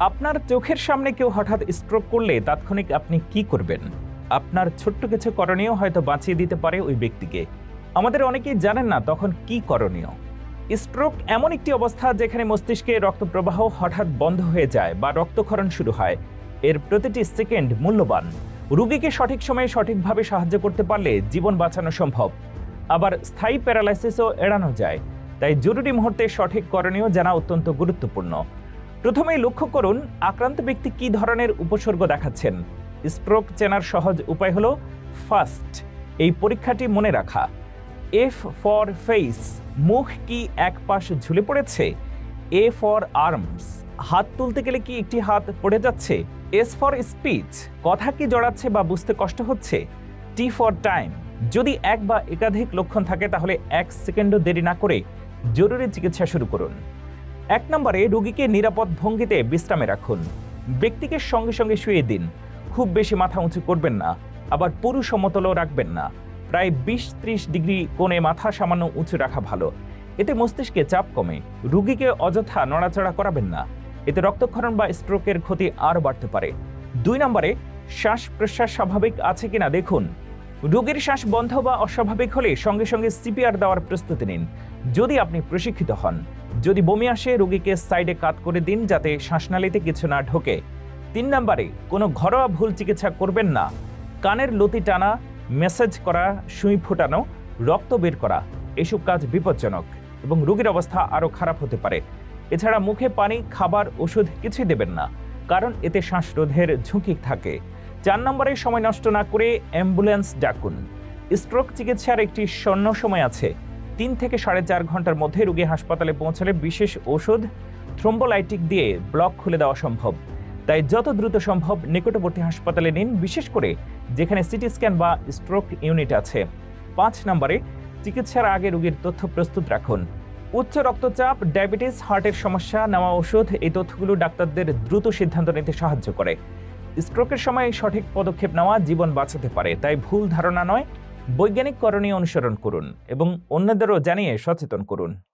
আপনার চোখের সামনে কেউ হঠাৎ স্ট্রোক করলে তাৎক্ষণিক আপনি কি করবেন? আপনার ছোট্ট কিছু করণীয় হয়তো বাঁচিয়ে দিতে পারে ওই ব্যক্তিকে। আমাদের অনেকেই জানেন না তখন কি করণীয়। স্ট্রোক এমন একটি অবস্থা যেখানে মস্তিষ্কে রক্ত প্রবাহ হঠাৎ বন্ধ হয়ে যায় বা রক্তক্ষরণ শুরু হয়। এর প্রতিটি সেকেন্ড মূল্যবান। রোগীকে সঠিক সময়ে সঠিকভাবে সাহায্য করতে পারলে জীবন বাঁচানো সম্ভব। আবার স্থায়ী প্যারালাইসিসও এড়ানো যায়। তাই জরুরি মুহূর্তে সঠিক করণীয় জানা অত্যন্ত গুরুত্বপূর্ণ। প্রথমেই লক্ষ্য করুন, আক্রান্ত ব্যক্তি কি ধরনের উপসর্গ দেখাচ্ছেন। স্ট্রোক চেনার সহজ উপায় হলো, ফার্স্ট, এই পরীক্ষাটি মনে রাখা। এফ ফর ফেস মুখ কি এক পাশ ঝুলে পড়েছে? এ ফর আর্মস, হাত তুলতে গেলে কি একটি হাত পড়ে যাচ্ছে? এস ফর স্পিচ, কথা কি জড়াচ্ছে বা বুঝতে কষ্ট হচ্ছে? টি ফর টাইম, যদি এক বা একাধিক লক্ষণ থাকে তাহলে এক সেকেন্ডও দেরি না করে জরুরি চিকিৎসা শুরু করুন। এক নম্বরে রোগীকে নিরাপদ ভঙ্গিতে বিশ্রামে রাখুন। ব্যক্তিকে সঙ্গে সঙ্গে শুয়ে দিন। খুব বেশি মাথা উঁচু করবেন না। আবার পুরু সমতলও রাখবেন না। প্রায় বিশ ত্রিশ ডিগ্রি কোণে মাথা সামান্য উঁচু রাখা ভালো। এতে মস্তিষ্কে চাপ কমে। রুগীকে অযথা নড়াচড়া করাবেন না। এতে রক্তক্ষরণ বা স্ট্রোকের ক্ষতি আরও বাড়তে পারে। দুই নম্বরে শ্বাস প্রশ্বাস স্বাভাবিক আছে কিনা দেখুন। রোগীর শ্বাস বন্ধ বা অস্বাভাবিক হলে সঙ্গে সঙ্গে সিপিআর দেওয়ার প্রস্তুতি নিন। যদি আপনি প্রশিক্ষিত হন। যদি বমি আসে, রোগীকে সাইডে কাত করে দিন যাতে শ্বাসনালীতে কিছু না ঢোকে। তিন নম্বরে, কোনো ঘরোয়া ভুল চিকিৎসা করবেন না। কানের লতি টানা মেসেজ করা, সুই ফুটানো, রক্ত বের করা, এসব কাজ বিপজ্জনক এবং রোগীর অবস্থা আরও খারাপ হতে পারে। এছাড়া মুখে পানি, খাবার, ওষুধ কিছুই দেবেন না, কারণ এতে শ্বাসরোধের ঝুঁকি থাকে। চার নম্বরে, সময় নষ্ট না করে অ্যাম্বুলেন্স ডাকুন। স্ট্রোক চিকিৎসার একটি স্বর্ণ সময় আছে। তিন থেকে সাড়ে চার ঘণ্টার মধ্যে রোগী হাসপাতালে পৌঁছালে বিশেষ ওষুধ, থ্রোম্বোলাইটিক দিয়ে ব্লক খুলে দেওয়া সম্ভব। তাই যত দ্রুত সম্ভব নিকটবর্তী হাসপাতালে নিন, বিশেষ করে যেখানে সিটি স্ক্যান বা স্ট্রোক ইউনিট আছে। পাঁচ নম্বরে চিকিৎসার আগে রোগীর তথ্য প্রস্তুত রাখুন। উচ্চ রক্তচাপ, ডায়াবেটিস, হার্টের সমস্যা, নেওয়া ওষুধ, এই তথ্যগুলো ডাক্তারদের দ্রুত সিদ্ধান্ত নিতে সাহায্য করে। স্ট্রোকের সময় সঠিক পদক্ষেপ নেওয়া জীবন বাঁচাতে পারে, তাই ভুল ধারণা নয়। বৈজ্ঞানিক করণীয় অনুসরণ করুন এবং অন্যদেরও জানিয়ে সচেতন করুন।